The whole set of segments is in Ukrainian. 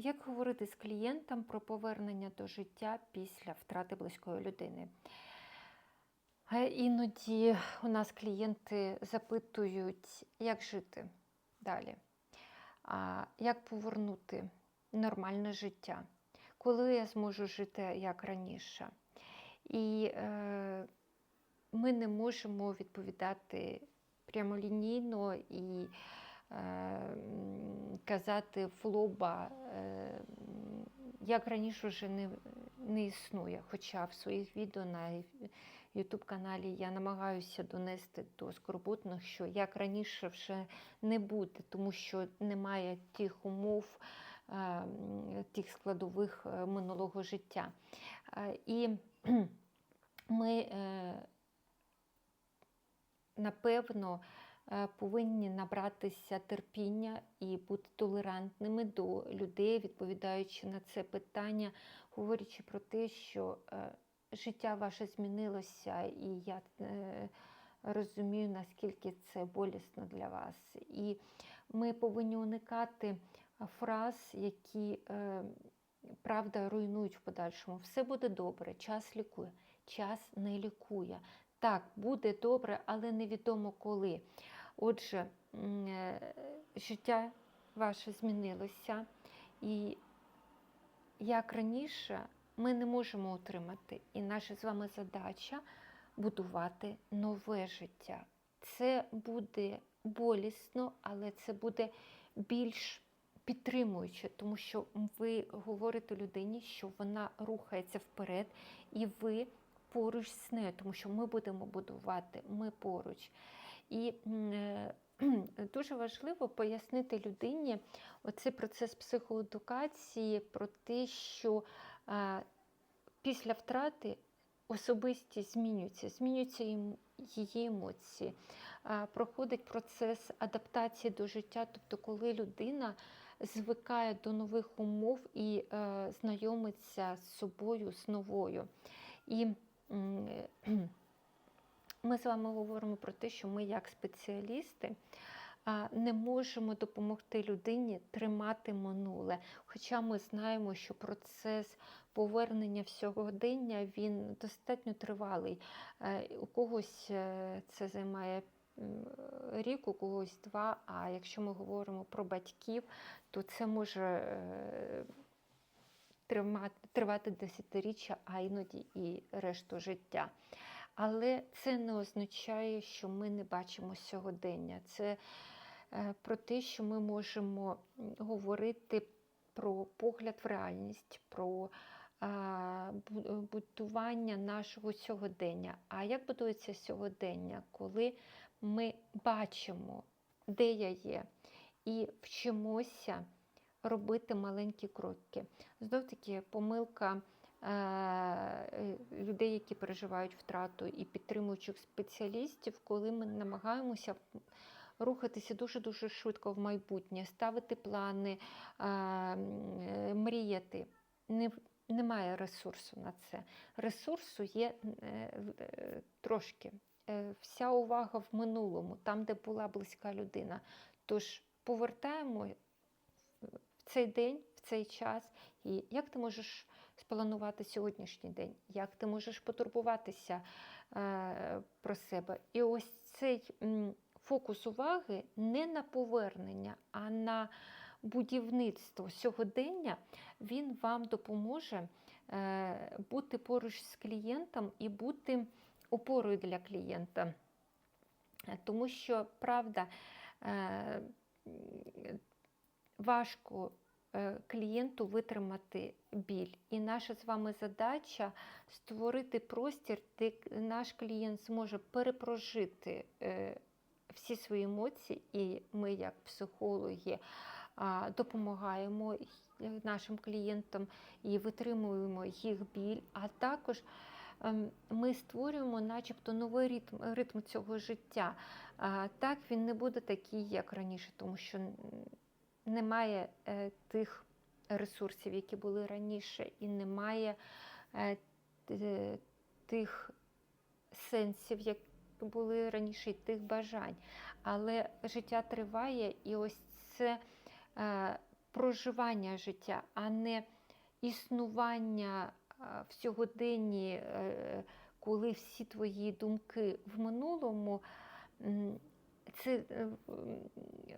Як говорити з клієнтом про повернення до життя після втрати близької людини? Е, Іноді у нас клієнти запитують, як жити далі, як повернути нормальне життя, коли я зможу жити як раніше. І е, ми не можемо відповідати прямолінійно і казати в лоба, е, як раніше вже не, не існує. Хоча в своїх відео на YouTube каналі я намагаюся донести до скорботних, що як раніше вже не буде, тому що немає тих умов, е, тих складових е, минулого життя. Е, І ми напевно повинні набратися терпіння і бути толерантними до людей, відповідаючи на це питання, говорячи про те, що е, життя ваше змінилося, і я е, розумію, наскільки це болісно для вас. І ми повинні уникати фраз, які е, правда руйнують в подальшому. Все буде добре, час лікує, час не лікує. Так, буде добре, але невідомо коли. Отже, е, життя ваше змінилося, і як раніше ми не можемо отримати. І наша з вами задача будувати нове життя. Це буде болісно, але це буде більш підтримуюче, тому що ви говорите людині, що вона рухається вперед, і ви поруч з нею, тому що ми будемо будувати, ми поруч. І е, дуже важливо пояснити людині оцей процес психоедукації про те, що е, після втрати особистість змінюється, змінюються її емоції, е, проходить процес адаптації до життя, тобто коли людина звикає до нових умов і знайомиться з собою, з новою. І ми з вами говоримо про те, що ми, як спеціалісти, не можемо допомогти людині тримати минуле. Хоча ми знаємо, що процес повернення в сьогодення він достатньо тривалий. Е, У когось е, це займає рік, у когось два. А якщо ми говоримо про батьків, то це може е, тривати десятиріччя, а іноді і решту життя. Але це не означає, що ми не бачимо сьогодення. Це е, про те, що ми можемо говорити про погляд в реальність, про е, будування нашого сьогодення. А як будується сьогодення, коли ми бачимо, де я є, і вчимося робити маленькі кроки. Знов таки помилка людей, які переживають втрату, і підтримуючих спеціалістів, коли ми намагаємося рухатися дуже-дуже швидко в майбутнє, ставити плани, е, мріяти. Немає ресурсу на це. Ресурсу є е, е, трошки. Е, Вся увага в минулому, там, де була близька людина. Тож повертаємо в цей день, в цей час, і як ти можеш спланувати сьогоднішній день, як ти можеш потурбуватися е, про себе. І ось цей фокус уваги не на повернення, а на будівництво сьогодення, він вам допоможе е, бути поруч з клієнтом і бути опорою для клієнта. Тому що правда. е, важко клієнту витримати біль. І наша з вами задача створити простір, де наш клієнт зможе перепрожити е, всі свої емоції, і ми, як психологи, допомагаємо нашим клієнтам і витримуємо їх біль, а також ем, ми створюємо начебто новий ритм, ритм цього життя. Так, він не буде такий, як раніше, тому що немає е, тих ресурсів, які були раніше, і немає е, тих сенсів, які були раніше, і тих бажань. Але життя триває, і ось це е, проживання життя, а не існування в сьогоденні, е, коли всі твої думки в минулому. Це е,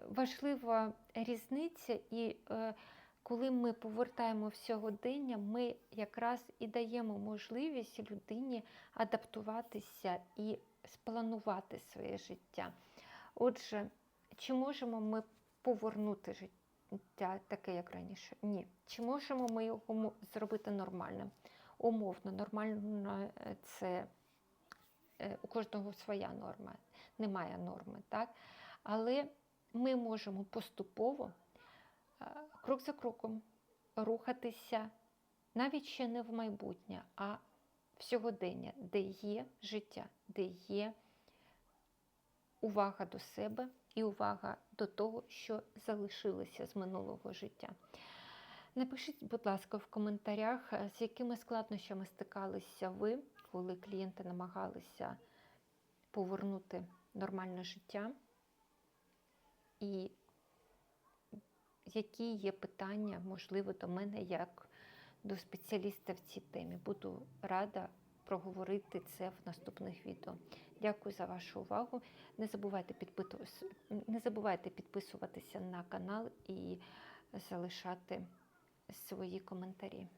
важлива різниця, і е, коли ми повертаємо в сьогодення, ми якраз і даємо можливість людині адаптуватися і спланувати своє життя. Отже, чи можемо ми повернути життя таке, як раніше? Ні. Чи можемо ми його зробити нормальним? Умовно, нормально е, це у кожного своя норма, немає норми, так? Але ми можемо поступово, е, крок за кроком, рухатися навіть ще не в майбутнє, а в сьогодення, де є життя, де є увага до себе і увага до того, що залишилося з минулого життя. Напишіть, будь ласка, в коментарях, е, з якими складнощами стикалися ви, коли клієнти намагалися повернути нормальне життя, і які є питання, можливо, до мене як до спеціаліста в цій темі. Буду рада проговорити це в наступних відео. Дякую за вашу увагу. Не забувайте, підпитуватися, не забувайте підписуватися на канал і залишати свої коментарі.